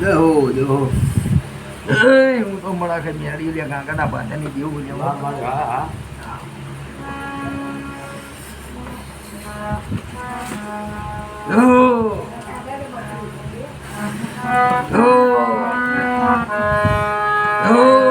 દેહો હું તો મળા કે મેળી લે કાંકડા બાંધવાની જેવું હા જેવું હા હા Oh.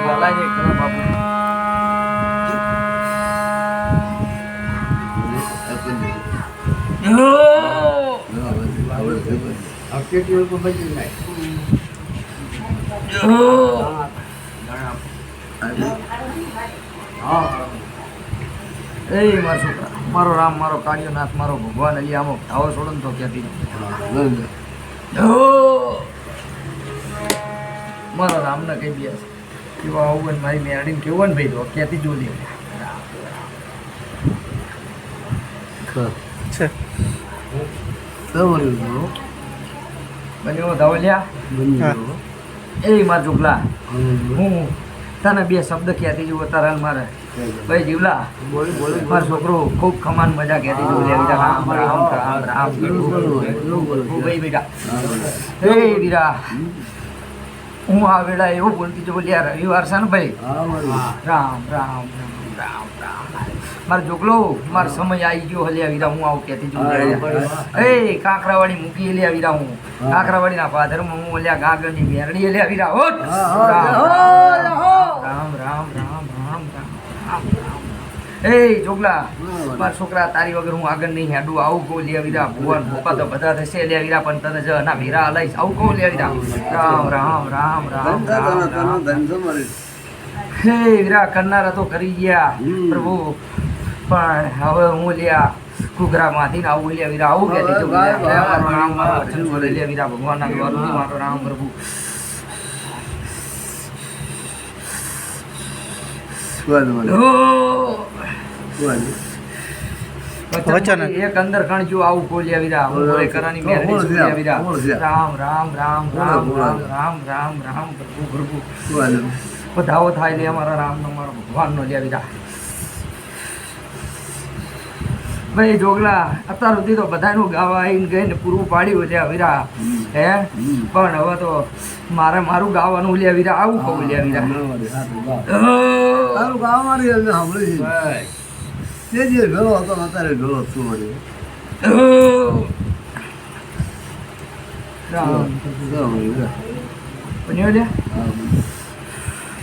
Balanya kena babu. Oh. Oh. એ મારો છોકરા મારો રામ મારો કાળિયોનાથ મારો ભગવાન અલી અમુક ધાવો છોડો ને તો ક્યાંથી! મારા રામને કહી દે કેવા આવું ને મારી ને કેવું ને ભાઈ તો ક્યાંથી જો લે બન્યો ધાવો લ્યા એ માર છોકલા હું તને બે શબ્દ ક્યાંથી જુઓ તારા મારે ભાઈ જીવલા મારો છોકરો ખૂબ ખમાન મજા કહેતી લે બેટા હું આવેલા એવું બોલતી જો બોલ્યા રવિવાર છે ને ભાઈ? રામ રામ રામ રામ રામ. મારો જોગલો મારો સમય આવી ગયો હલ્યા રહ્યા હું આવું કહેતી છું એ કાંકરાવાળી મૂકી હતી આવી રહ્યા હું. કાંકરાવાળીના ફાધરમાં હું ઓલ્યા ગાગરની મેરડી લ્યા આવી રામ રામ રામ રામ રામ રામ એ જોગલા મારા છોકરા તારી વગર હું આગળ નહીં હેડું. આવું કહું લે વીરા ભુવન ભોપા તો બધા થશે લે વીરા પણ તને જ ના વીરા લઈશ આવું કહું લે વીરા. રામ રામ રામ રામ રામ રામ. હે વીરા કરનારા તો કરી ગયા. પ્રભુ પણ હવે હું લ્યા કુગરામાંથી આવું લે વીરા. આવું કે દીધું રામ છોડે લે વીરા ભગવાનના દ્વારથી મારો રામ પ્રભુ. ઓ વચન. એક અંદર કણ જો આવું કોલિયા વીરા હું બોલે કરાની મેરડી? કોલિયા વીરા રામ રામ રામ રામ રામ રામ રામ રામ પ્રભુ પ્રભુ. બધાઓ થાય લે અમારા રામ નો મારો ભગવાન નો લ્યા વીરા ભાઈ જોગલા અત્યાર સુધી તો બધાનું ગાવા આવીને ગઈને પૂરું પાડ્યું લ્યા વીરા હે? પણ હવે તો મારે મારું ગાવાનું લે વીરા આવું કહું લે વીરા તારું ગામ મારી સાંભળી. તે જે હતો અત્યારે ભેળો શું લ્યા.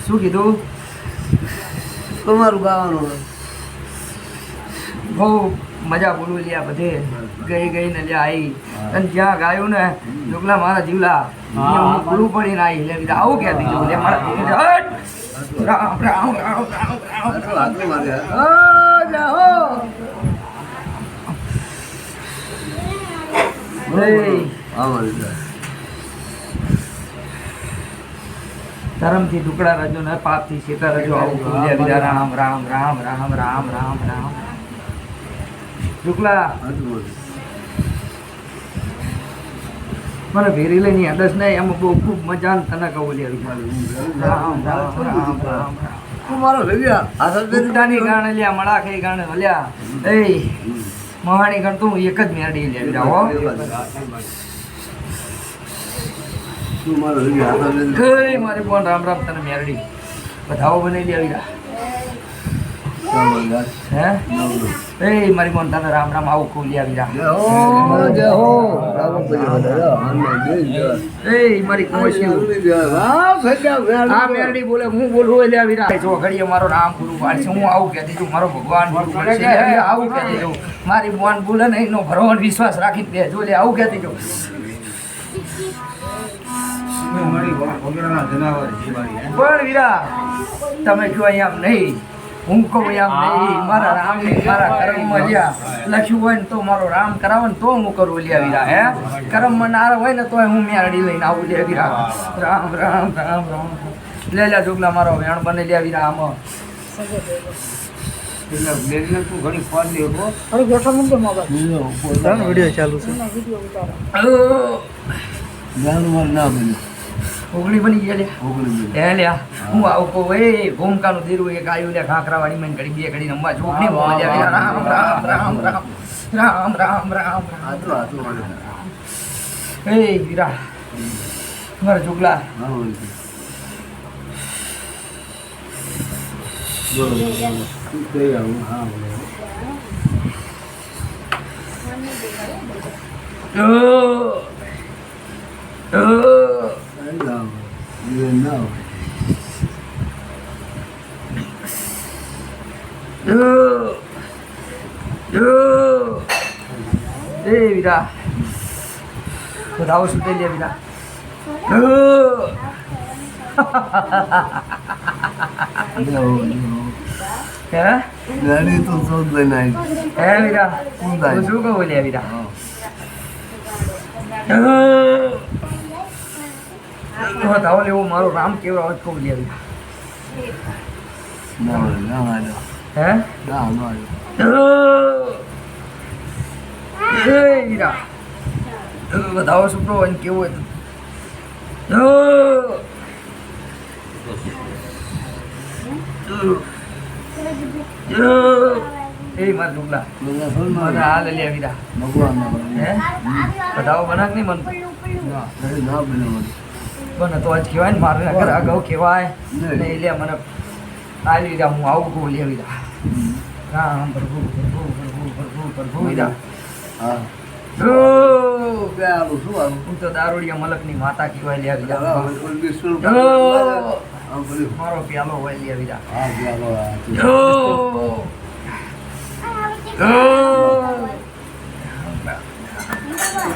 શું કીધું? તમારું ગાવાનું બહુ મજા બોલું લ્યા બધે. ગઈ ગઈ ને લ્યા આવી અને જ્યાં ગાયું ને જોગલા મારા જીવલા. હું પૂરું પડીને આવી લે બીજા આવું ક્યાં લે મારા રામ રામ રામ રામ રામ. ધર્મથી ટુકડા રજો ને પાપથી સીતા રજો આવું કહું બીજા રામ રામ રામ રામ રામ રામ રામ. શુક્લા. મને ભેરી લઈને આદર્શ નહીં એમાં બહુ ખૂબ મજા ને તને કહું રામ રામ રામ રામ રામ. તું મારો હાથર કરી ઉલટાની ગાણે લ્યા મળા ખાઈ ગાણે હલ્યા એ મહાણી ગણ તું એક જ મેરડી લે. બીજા હો. તું મારો મારી બોન રામ રામ તને મેરડી. બધાઓ બની લે બીજા હે એ મારી બોન તને રામ રામ આવું કહું આવી જા એ મારી કોશી વાહ ભેગા આ મેરડી બોલે હું બોલું એટલે વીરા જો ઘડીએ મારો નામ પૂરું પાડશે હું આવું કહેતી છું? મારો ભગવાન આવું કહેતી છું? મારી મોન બોલે ને એનો ભરવાનો વિશ્વાસ રાખીને દે જો આવું કહેતી છું પણ વીરા તમે જો અહીંયા નહીં. નહીં મારા રામ મારા કર્મમાં જ્યાં લખ્યું હોય ને તો મારો રામ કરાવે ને તો હું કરું લ્યા વીરા હે? કર્મમાં ના હોય ને તોય હું મેરડી લઈને આવું લ્યા વીરા રામ રામ રામ રામ લે લે જોગલા મારો વેણ બને લ્યા વીરા આમાં. હો. ચાલુ છે. ઓગળી બની ગયા લ્યા ઓગણી હે લ્યા હું. આવું કહું એ ભૂમકાનું દીરું એક આયુ લ્યા ખાખરા વાળી માં ઘડી બે ઘડી જોગણી મોજ રામ રામ રામ રામ રામ રામ રામ રામ. એ વીરા મારા ચોગલા Oh! બોલ I know. You didn't know. You. You. Hey, mira. Cuidado su pelea, mira. You. no, no. ¿Eh? Nadie tú son de nadie. Eh, mira. Un daño. Un suco, mira. Oh. એમાં ધાવો લેવો મારો રામ કેવો અવાજ કહું લે હે? હીરા. ધાવો સુપડો અને કેવો એ મારા ઢુકલા. મારા હાલ લે હીરા. ભગવાન હે બધાવો બનાક નહીં મન ના બને બને તો જ કહેવાય ને મારે અગર અગાઉ કહેવાય ને એટલે મને આવી લીધા હું આવું કહું લેવી લીધા. રામ પ્રભુ પ્રભુ પ્રભુ પ્રભુ પ્રભુ લીધા હા. હું તો દારૂડિયા મલકની માતા કહેવાય લે લીધા. મારો પ્યાલો હોય લે લીધા. હા પ્યાલો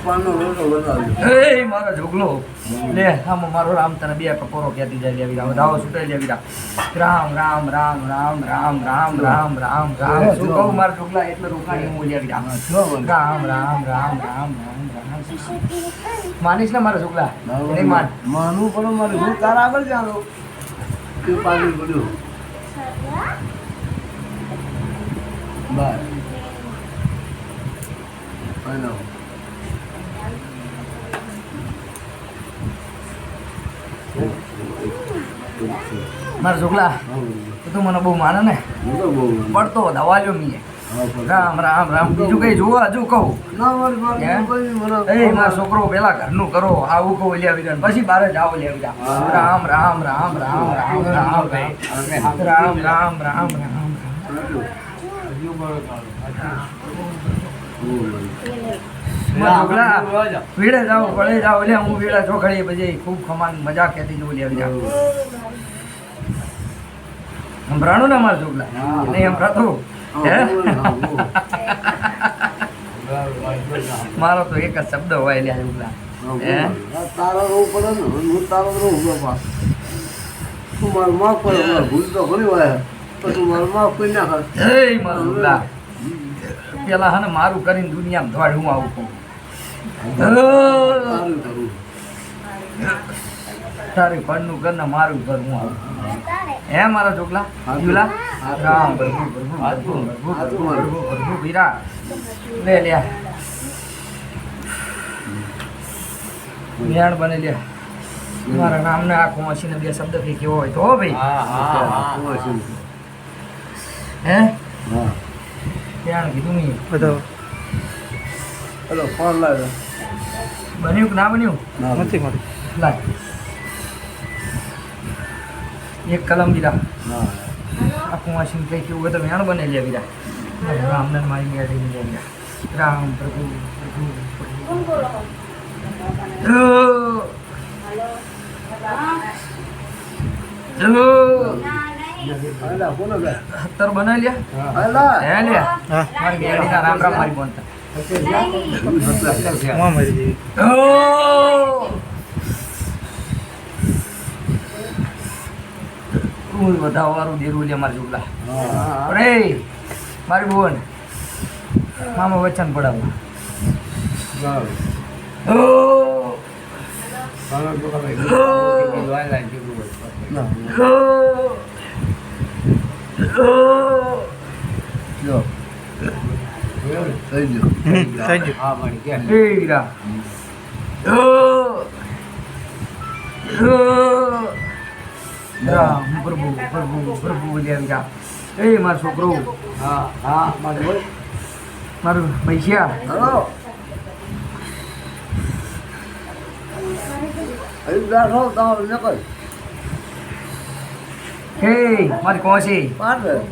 પાનનો રોટલો. એ મારો ઝોગલો લે આમાં મારો રામ તને બે કપોરો કહેતી જાય લે વીરા વધાવો છૂટે રામ રામ રામ રામ રામ રામ રામ રામ રામ શું કહું મારા ઢોકલા એટલે રોકાણી હું લે વીરા હા, શું બોલે? રામ રામ રામ રામ રામ રામ માનીશ ને મારા ઝોગલા નહીં માન માનવું પડે મારે હું તારા આગળ ચાલો તે પાણી પડ્યું બસ આનો. મારા છોકલા તું મને બહુ માને ને હું તો બહુ માનું. પડતો દવા લ્યો મીએ રામ રામ રામ બીજું કઈ જોવા હજુ કહું ના, મારે છોકરો પેલા ઘરનું કરો આવું કહું લે આવી પછી બારે જાઓ લે આવી. રામ રામ રામ રામ રામ રામ રામ રામ રામ રામ રામ વીડે જાઓ પડે જાઓ લ્યા હું વીડા ચોખડીએ પછી ખૂબ ખમાન મજા કહેતી જોઈ લ્યા વિધાન સંભળાણું ને મારા જોગલા નહીં સંભળાતું હે મારો તો એક જ શબ્દ હોય લ્યા જોગલા હે તારા રહું પડે ને હું તારા રહું બાપા તું મારું માફ ભૂલ તો ઘણી હોય. તું મારું માફ કરી નાખ. હે મારો છોકરા પેલા હે મારું કરીને દુનિયામાં ધોડ હું આવું કહું. તારી ફળનું ઘર ને મારું ઘર હું આવું. હે મારા છોકલા હાજુલા. રામ પ્રભુ પ્રભુ. પ્રભુ પ્રભુ પ્રભુ પ્રભુ વીરા. લે લે. મેણ બને લ્યા મારા નામને આખો મસીને બે શબ્દ કઈ કેવો હોય તો હો ભાઈ. હે હા ત્યાં કીધું મેં. બધા હલો ફોન લાવ્યો. બન્યું કે ના બન્યું? નથી મળ્યું. લાય. એક કલમ દીધા આખું વાંચીને કંઈ કેવું હોય તો વેણ બને લે બીજા રામને મારી મેળવી લે ગયા રામ પ્રભુ પ્રભુ અત્તર બનાવી લ્યા. હે. લ્યા. હા. મારી રામ રામ મારી બોનતા જેવી ઓ! ઓ! તું. વધાવ વાળું દેરું લે મારા છોકરા હા અરે મારી બોન મામા વચન પડાવો રામ પ્રભુ પ્રભુ પ્રભુ વીરા એ મારો છોકરો. હા હા મારું મારું પૈસા હાલો. હે મારી કોસી.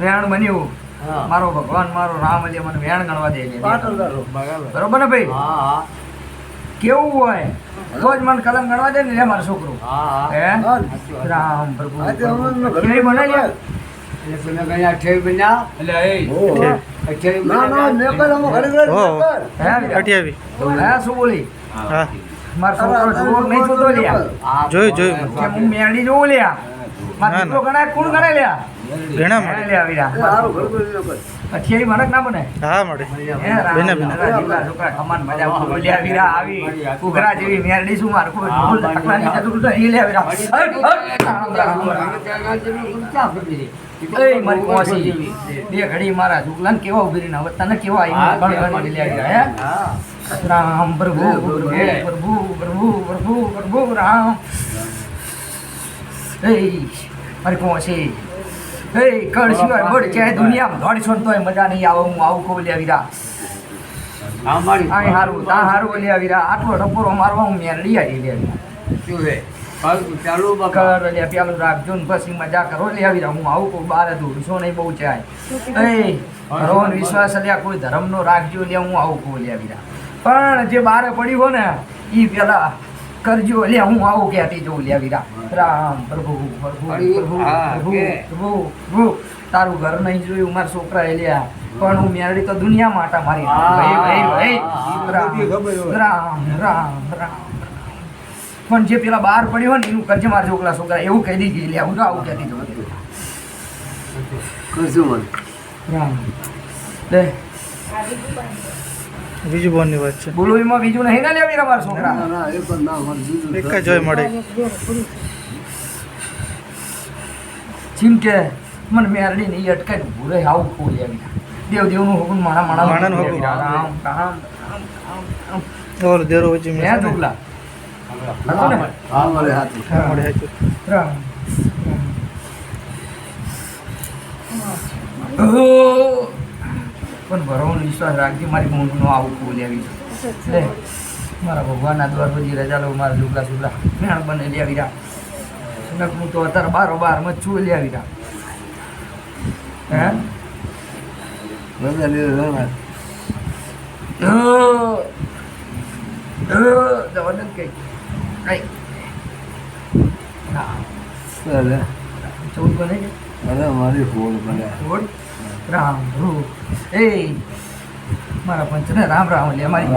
વેણ બન્યું. હા. મારો ભગવાન મારો રામ એટલે મને વેણ ગણવા દે. બરોબર. ને ભાઈ? કેવું હોય? તો જ મને કલમ ગણવા દે ને લે મારો છોકરો. હે. રામ પ્રભુ. કેવી બનાવી લે? ઓહો. ના ના નીકળ અમે ઘરે ઘરે ઓહો. નીકળ. હે? વીરા? હે શું બોલી? હા. મારો છોકરો જોવો નહીં જોતો લ્યા? જોયું જોયું. કે હું લ્યા? મારો છોકરો ગણાય કોણ ગણાય લ્યા? ઘણા મળે. એ. અઠિયાવી મરક ના બને. હા મળે. બેના બેના. છોકરા ખમાન મજા બોલ્યા વીરા આવી કુકરા જેવી મેરડી શું મારું? કોઈ ઢાકવાની જરૂર તો ઈ લે વીરા મારી કોસી. બે ઘડી મારા છોકરાને કેવા ઊભી ના હવે તને કેવા આવી ગણ ગણી લે વીરા હે? રામ પ્રભુ પ્રભુ પ્રભુ પ્રભુ પ્રભુ પ્રભુ રામ. એ મારી કોસી. એય કળ સિવાય બળ ચાહે દુનિયામાં દોડશો ને તોય મજા નહીં આવે હું આવું કહું લે વીરા. આય હારું તા હારું લે વીરા. આટલો ડપોરો મારવા હું મેં આડી લે. વીરા કર લે પેલું રાખજો ને પછી મજા કરો. લે વીરા હું આવું કહું બારે દોડશો નહીં બહુ ચાય. એય ભગવાન વિશ્વાસ લ્યા કોઈ ધર્મનો રાખજો લે હું આવું કહું લે વીરા. પણ જે બારે પડ્યું હોય ને ઈ પેલા કરજો. લે હું આવું ક્યાંથી જોઉં? લે વીરા. રામ પ્રભુ પ્રભુ પ્રભુ પ્રભુ પ્રભુ પ્રભુ. તારું ઘર નહીં જોયું મારા છોકરા એ લ્યા. પણ હું મેરડી તો દુનિયા માટે મારી ભાઈ ભાઈ ભાઈ રામ રામ રામ રામ પણ જે પેલા બહાર પડ્યો ને એનું કરજે મારા છોકરા છોકરા. એવું કહી દીધી. લે હું તો આવું કહેતી જોઉં? રામ. લે. બીજું બોનની વાત છે બોલો એમાં બીજું નહીં ના લેવી અમારા મારા ના, છોકરા ના, એ પણ ના મને એક જ હોય મળે જેમ કે મને મેરડી નહીં અટકાય ભૂરે આવું ખોલ લે વીરા દેવ દેવનું હુકમ માણા માણા માણાનું હુકમ. રામ રામ રામ રામ ઓલો દેરો વચ્ચે રામ મેં ઢોકલા? હા મારે હાથું. હા, મળે હાચું. રામ ઓહ! પણ ભરવાનો વિશ્વાસ રાખજે મારી મોંઘનો આવું ફૂલ આવી એટલે મારા ભગવાનના દ્વાર પછી રજા લો મારા લુગડા સુગડા મેણ બને લે આવી નક હું તો અત્યારે બારો બારમાં છું લે હે? લીધે રજા. જબરદસ્ત કઈ કઈ ના ચૌદ બને છે અરે મારી ફોન બને. રોડ રામ રૂ એ મારા પંચને રામ રામ લે મારી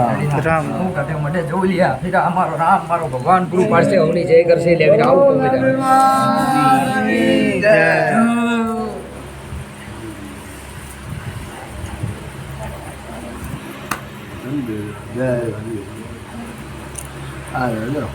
રામ. હું કાઢે મને જવું લ્યા ફીરા અમારો રામ મારો ભગવાન પૂરું પાડશે અવની જય કરશે લે ફીરા આવું કહું જય. જય હરી. હા, હેલો.